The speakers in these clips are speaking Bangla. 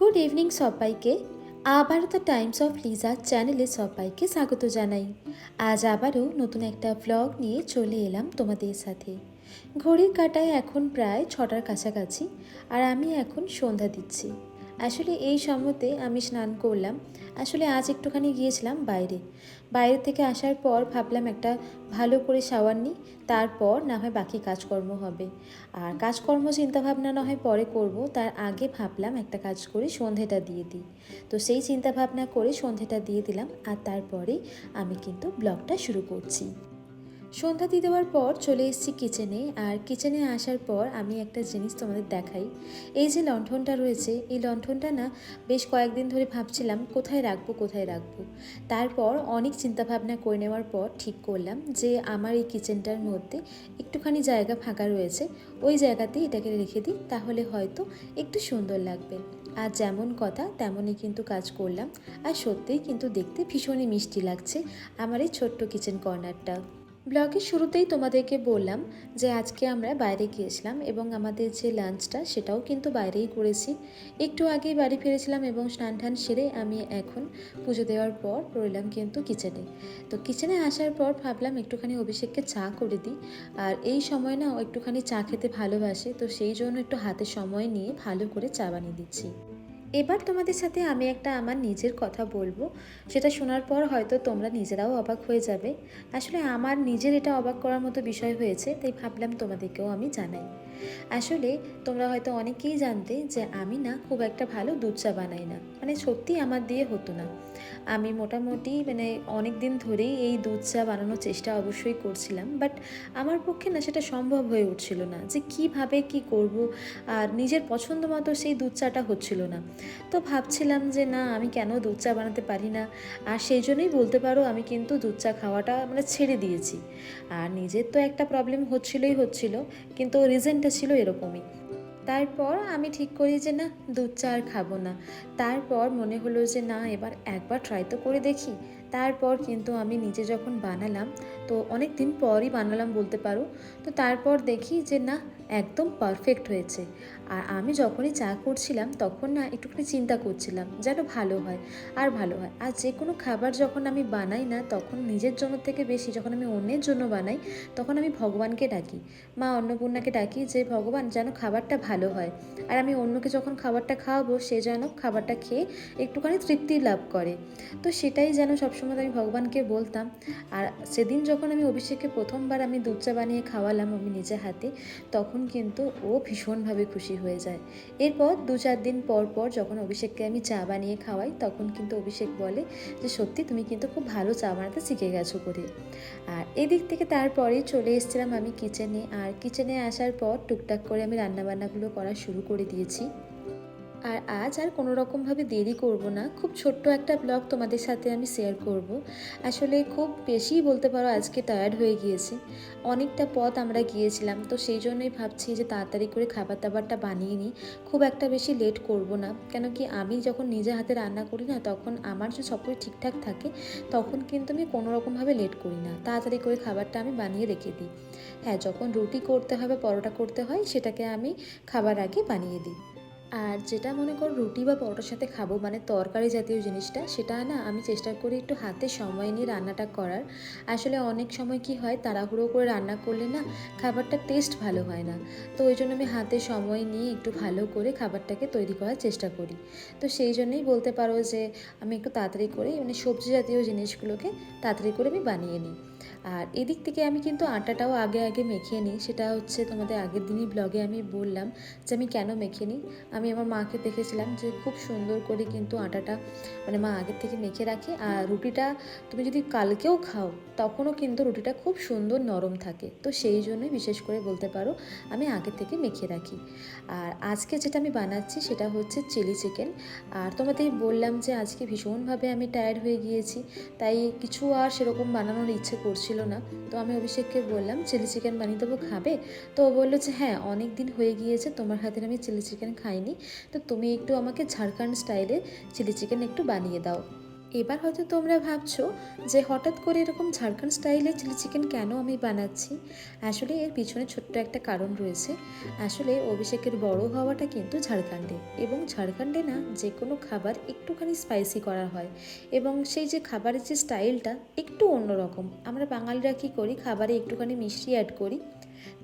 গুড ইভিনিং সবাইকে। আবার দ্য টাইমস অফ লিজা চ্যানেলে সবাইকে স্বাগত জানাই। আজ আবারও নতুন একটা ব্লগ নিয়ে চলে এলাম তোমাদের সাথে। ঘড়ির কাটায় এখন প্রায় ছটার কাছাকাছি, আর আমি এখন সন্ধ্যা দিচ্ছি। আসলে এই সময়তে আমি স্নান করলাম। আসলে আজ একটুখানি গিয়েছিলাম বাইরে। বাইরে থেকে আসার পর ভাবলাম একটা ভালো করে শাওয়ার নিই, তারপর না হয় বাকি কাজকর্ম হবে। আর কাজকর্ম, চিন্তাভাবনা না হয় পরে করব, তার আগে ভাবলাম একটা কাজ করে সন্ধেটা দিয়ে দিই। তো সেই চিন্তাভাবনা করে সন্ধেটা দিয়ে দিলাম, আর তারপরেই আমি কিন্তু ব্লগটা শুরু করছি। সন্ধ্যা দিয়ে দেওয়ার পর চলে এসেছি কিচেনে আর কিচেনে আসার পর আমি একটা জিনিস তোমাদের দেখাই। এই যে লণ্ঠনটা রয়েছে, এই লণ্ঠনটা না বেশ কয়েকদিন ধরে ভাবছিলাম, কোথায় রাখব কোথায় রাখব? তারপর অনেক চিন্তাভাবনা করে নেওয়ার পর ঠিক করলাম যে আমার এই কিচেনটার মধ্যে একটুখানি জায়গা ফাঁকা রয়েছে, ওই জায়গাতেই এটাকে রেখে দিই, তাহলে হয়তো একটু সুন্দর লাগবে। আর যেমন কথা, তেমনই কিন্তু কাজ করলাম। আর সত্যিই কিন্তু দেখতে ভীষণই মিষ্টি লাগছে আমার এই ছোট্ট কিচেন কর্নারটা ব্লগের শুরুতেই তোমাদেরকে বললাম যে আজকে আমরা বাইরে গিয়েছিলাম এবং আমাদের যে লাঞ্চটা সেটাও কিন্তু বাইরেই করেছি। একটু আগেই বাড়ি ফিরেছিলাম এবং স্নান টান সেরে আমি এখন পুজো দেওয়ার পর রইলাম কিন্তু কিচেনে। তো কিচেনে আসার পর ভাবলাম একটুখানি অভিষেককে চা করে দিই। আর এই সময় না একটুখানি চা খেতে ভালোবাসে, তো সেই জন্য একটু হাতে সময় নিয়ে ভালো করে চা বানিয়ে দিচ্ছি। এবার তোমাদের সাথে আমি একটা আমার নিজের কথা বলব। সেটা শোনার পর হয়তো তোমরা নিজেরাও অবাক হয়ে যাবে। আসলে আমার নিজের এটা অবাক করার মতো বিষয় হয়েছে, তাই ভাবলাম তোমাদেরকেও আমি জানাই। আসলে তোমরা হয়তো অনেকেই জানতে যে আমি না খুব একটা ভালো দুধ চা বানাই না। মানে সত্যি আমার দিয়ে হতো না। আমি মোটামুটি মানে অনেক দিন ধরেই এই দুধ চা বানানোর চেষ্টা অবশ্যই করছিলাম, বাট আমার পক্ষে না সেটা সম্ভব হয়ে উঠছিল না যে কীভাবে কি করব, আর নিজের পছন্দ মতো সেই দুধ চাটা হচ্ছিল না। তো ভাবছিলাম যে না, আমি কেন দুধ চা বানাতে পারি না? আর সেই জন্যই বলতে পারো আমি কিন্তু দুধ চা খাওয়াটা মানে ছেড়ে দিয়েছি। আর নিজের তো একটা প্রবলেম হচ্ছিলই হচ্ছিল, কিন্তু রিজনটা ছিল এরকমই। তারপর আমি ঠিক করি যে না, দুধ চা আর খাব না। তারপর মনে হলো যে না, এবার একবার ট্রাই তো করে দেখি। তারপর কিন্তু আমি নিজে যখন বানালাম, তো অনেক দিন পরই বানালাম বলতে পারো। তো তারপর দেখি যে না একদম পারফেক্ট হয়েছে। আর আমি যখনই চা করছিলাম, তখন না একটুখানি চিন্তা করছিলাম যেন ভালো হয়, আর ভালো হয়। আর যে কোনো খাবার যখন আমি বানাই না, তখন নিজের জন্য থেকে বেশি যখন আমি অন্যের জন্য বানাই, তখন আমি ভগবানকে ডাকি। মা অন্নপূর্ণাকে ডাকি যে, ভগবান, যেন খাবারটা ভালো হয়। আর আমি অন্যকে যখন খাবারটা খাওয়াবো, সে যেন খাবারটা খেয়ে একটুখানি তৃপ্তি লাভ করে। তো সেটাই যেন সবসময় আমি ভগবানকে বলতাম। আর সেদিন যখন আমি অভিষেককে প্রথমবার আমি দুধ চা বানিয়ে খাওয়ালাম আমি নিজে হাতে, তখন কিন্তু ও ভীষণভাবে খুশি হয়ে যায়। এরপর দু চার দিন পর পর যখন অভিষেককে আমি চা বানিয়ে খাওয়াই, তখন কিন্তু অভিষেক বলে যে, সত্যি তুমি কিন্তু খুব ভালো চা বানাতে শিখে গেছো করে। আর এদিক থেকে তারপরে চলে এসেছিলাম আমি কিচেনে আর কিচেনে আসার পর টুকটাক করে আমি রান্নাবান্নাগুলো করা শুরু করে দিয়েছি। আর আজ আর কোনো রকমভাবে দেরি করব না। খুব ছোট্ট একটা ব্লগ তোমাদের সাথে আমি শেয়ার করব। আসলে খুব বেশিই বলতে পারো আজকে টায়ার্ড হয়ে গিয়েছি। অনেকটা পথ আমরা গিয়েছিলাম, তো সেই জন্যই ভাবছি যে তাড়াতাড়ি করে খাবার দাবারটা বানিয়ে নিই। খুব একটা বেশি লেট করব না, কেন কি আমি যখন নিজে হাতে রান্না করি না, তখন আমার যে সব কিছু ঠিকঠাক থাকে, তখন কিন্তু আমি কোনো রকমভাবে লেট করি না। তাড়াতাড়ি করে খাবারটা আমি বানিয়ে রেখে দিই। হ্যাঁ যখন রুটি করতে হবে, পরোটা করতে হয়, সেটাকে আমি খাবার আগে বানিয়ে দিই। আর যেটা মনে করো রুটি বা পরোটার সাথে খাব মানে তরকারি জাতীয় জিনিসটা, সেটা না আমি চেষ্টা করি একটু হাতে সময় নিয়ে রান্নাটা করার। আসলে অনেক সময় কি হয় তাড়াহুড়ো করে রান্না করলে না খাবারটা টেস্ট ভালো হয় না। তো ওই জন্য আমি হাতে সময় নিয়ে একটু ভালো করে খাবারটাকে তৈরি করার চেষ্টা করি। তো সেই জন্যই বলতে পারো যে, আমি একটু তাড়াতাড়ি করে মানে সবজি জাতীয় জিনিসগুলোকে তাড়াতাড়ি করে আমি বানিয়ে নিই। আর এদিক থেকে আমি কিন্তু আটাটাও আগে আগে মেখে নিই। সেটা হচ্ছে তোমাদের আগের দিনই ব্লগে আমি বললাম যে আমি কেন মেখে নিই। আমি আমার মাকে দেখেছিলাম যে খুব সুন্দর করে কিন্তু আটাটা মানে মা আগের থেকে মেখে রাখে। আর রুটিটা তুমি যদি কালকেও খাও, তখনও কিন্তু রুটিটা খুব সুন্দর নরম থাকে। তো সেই জন্যই বিশেষ করে বলতে পারো আমি আগে থেকে মেখে রাখি। আর আজকে যেটা আমি বানাচ্ছি সেটা হচ্ছে চিলি চিকেন। আর তোমাদের বললাম যে আজকে ভীষণভাবে আমি টায়ার্ড হয়ে গিয়েছি, তাই কিছু আর সেরকম বানানোর ইচ্ছে করছিল না। তো আমি অভিষেককে বললাম, চিলি চিকেন বানিয়ে দেবো, খাবে? তো ও বলল যে হ্যাঁ অনেক দিন হয়ে গিয়েছে, তোমার হাতের আমি চিলি চিকেন খাইনি। তো তুমি একটু আমাকে ঝাড়খণ্ড স্টাইলে চিলি চিকেন একটু বানিয়ে দাও। এবার হয়তো তোমরা ভাবছ যে হঠাৎ করে এরকম ঝাড়খণ্ড স্টাইলে চিলি চিকেন কেন আমি বানাচ্ছি? আসলে এর পিছনে ছোট্ট একটা কারণ রয়েছে। আসলে অভিষেকের বড় হওয়াটা কিন্তু ঝাড়খণ্ডে এবং ঝাড়খণ্ডে না যে কোনো খাবার একটুখানি স্পাইসি করা হয় এবং সেই যে খাবারের যে স্টাইলটা একটু অন্যরকম। আমরা বাঙালিরা কী করি? খাবারে একটুখানি মিষ্টি অ্যাড করি।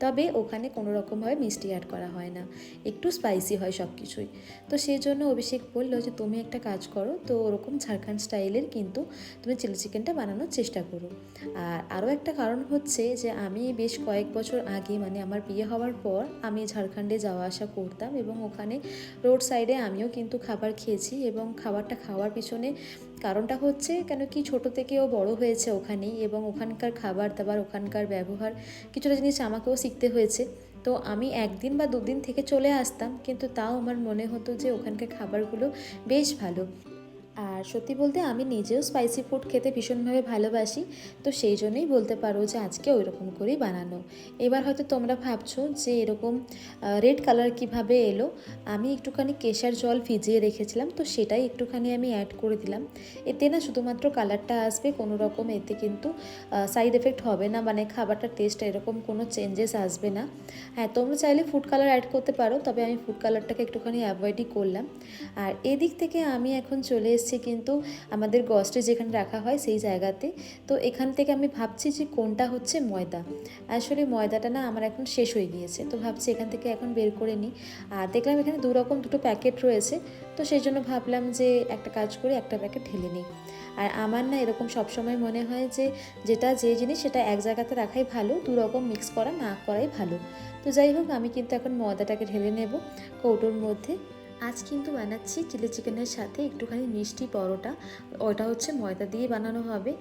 তবে ওখানে কোনো রকমভাবে মিষ্টি অ্যাড করা হয় না। একটু স্পাইসি হয় সব কিছুই তো সেই জন্য অভিষেক বলল যে, তুমি একটা কাজ করো, তো ওরকম ঝাড়খণ্ড স্টাইলের কিন্তু তুমি চিলি চিকেনটা বানানোর চেষ্টা করো। আর আরও একটা কারণ হচ্ছে যে, আমি বেশ কয়েক বছর আগে মানে আমার বিয়ে হওয়ার পর, আমি ঝাড়খণ্ডে যাওয়া আসা করতাম এবং ওখানে রোড সাইডে আমিও কিন্তু খাবার খেয়েছি এবং খাবারটা খাওয়ার পিছনে কারণটা হচ্ছে কেন কি ছোট থেকে ও বড় হয়েছে ওখানেই এবং ওখানকার খাবার দাবার, ওখানকার ব্যবহার, কিছুটা জিনিস আমাকেও শিখতে হয়েছে। তো আমি একদিন বা দুদিন থেকে চলে আসতাম, কিন্তু তাও আমার মনে হতো যে ওখানকার খাবারগুলো বেশ ভালো। আর সত্যি বলতে আমি নিজেও স্পাইসি ফুড খেতে ভীষণভাবে ভালোবাসি। তো সেই জন্যই বলতে পারো যে আজকে ওই রকম করেই বানানো। এবার হয়তো তোমরা ভাবছ যে এরকম রেড কালার কীভাবে এলো? আমি একটুখানি কেশার জল ভিজিয়ে রেখেছিলাম, তো সেটাই একটুখানি আমি অ্যাড করে দিলাম। এতে না শুধুমাত্র কালারটা আসবে, কোনো রকম এতে কিন্তু সাইড এফেক্ট হবে না মানে খাবারটার টেস্ট এরকম কোনো চেঞ্জেস আসবে না। হ্যাঁ তোমরা চাইলে ফুড কালার অ্যাড করতে পারো, তবে আমি ফুড কালারটাকে একটুখানি অ্যাভয়েডই করলাম। আর এদিক থেকে আমি এখন চলে এসেছি কিন্তু আমাদের গস্টে যেখানে রাখা হয় সেই জায়গাতে। তো এখান থেকে আমি ভাবছি যে কোনটা হচ্ছে ময়দা। আসলে ময়দাটা না আমার এখন শেষ হয়ে গিয়েছে। তো ভাবছি এখান থেকে এখন বের করে নিই। আর দেখলাম এখানে দু রকম দুটো প্যাকেট রয়েছে। তো সেই জন্য ভাবলাম যে একটা কাজ করে, একটা প্যাকেট ঢেলে নিই। আর আমার না এরকম সবসময় মনে হয় যে যেটা যে জিনিস সেটা এক জায়গাতে রাখাই ভালো, দু রকম মিক্স করা না করাই ভালো। তো যাই হোক, আমি কিন্তু এখন ময়দাটাকে ঢেলে নেব কৌটোর মধ্যে। আজ কিন্তু বানাচ্ছি চিলি চিকেনের সাথে একটুখানি মিষ্টি পরোটা। ওটা হচ্ছে ময়দা দিয়ে বানানো হবে।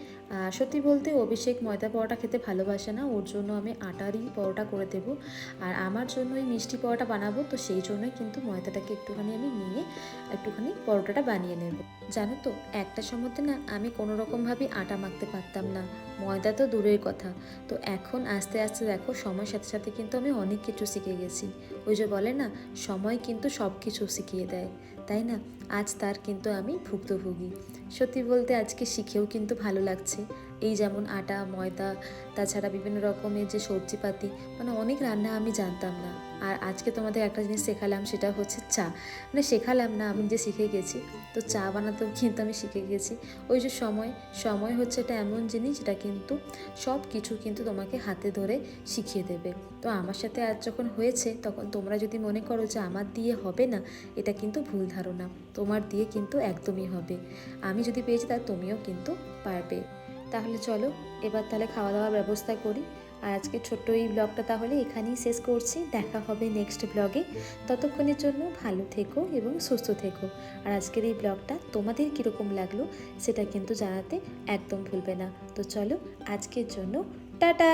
সত্যি বলতে অভিষেক ময়দা পরোটা খেতে ভালোবাসে না, ওর জন্য আমি আটারই পরোটা করে দেব। আর আমার জন্য এই মিষ্টি পরোটা বানাবো, তো সেই জন্যই কিন্তু ময়দাটাকে একটুখানি আমি নিয়ে একটুখানি পরোটাটা বানিয়ে নেব। জানো তো, একটা সময়তে না আমি কোনো রকমভাবে আটা মাখতে পারতাম না। ময়দা তো দূরের কথা। তো এখন আস্তে আস্তে দেখো, সময়ের সাথে সাথে কিন্তু আমি অনেক কিছু শিখে গেছি। ওই যে বলে না, সময় কিন্তু সব কিছু শিখিয়ে দেয়। তাই না? আজ তার কিন্তু আমি ভুক্তভোগী। সত্যি বলতে আজকে শিখেও কিন্তু ভালো লাগছে। এই যেমন আটা, ময়দা, তাছাড়া বিভিন্ন রকমের যে সবজিপাতি মানে অনেক রান্না আমি জানতাম না। আর আজকে তোমাদের একটা জিনিস শেখালাম, সেটা হচ্ছে চা। মানে শেখালাম না, আমি যে শিখে গেছি। তো চা বানাতেও কিন্তু আমি শিখে গেছি। ওই যে সময় সময় হচ্ছে এটা এমন জিনিস, যেটা কিন্তু সব কিছু কিন্তু তোমাকে হাতে ধরে শিখিয়ে দেবে। তো আমার সাথে আজ যখন হয়েছে, তখন তোমরা যদি মনে করো যে আমার দিয়ে হবে না, এটা কিন্তু ভুল ধারণা। তোমার দিয়ে কিন্তু একদমই হবে। আমি যদি পেয়েছি তা তুমিও কিন্তু পারবে। তাহলে চলো, এবার তাহলে খাওয়া দাওয়ার ব্যবস্থা করি। আর আজকে ছোট্ট এই ব্লগটা তাহলে এখানেই শেষ করছি। দেখা হবে নেক্সট ব্লগে ততক্ষণের জন্য ভালো থেকো এবং সুস্থ থেকো। আর আজকের এই ব্লগটা তোমাদের কীরকম লাগল সেটা কিন্তু জানাতে একদম ভুলবে না। তো চলো আজকের জন্য টাটা!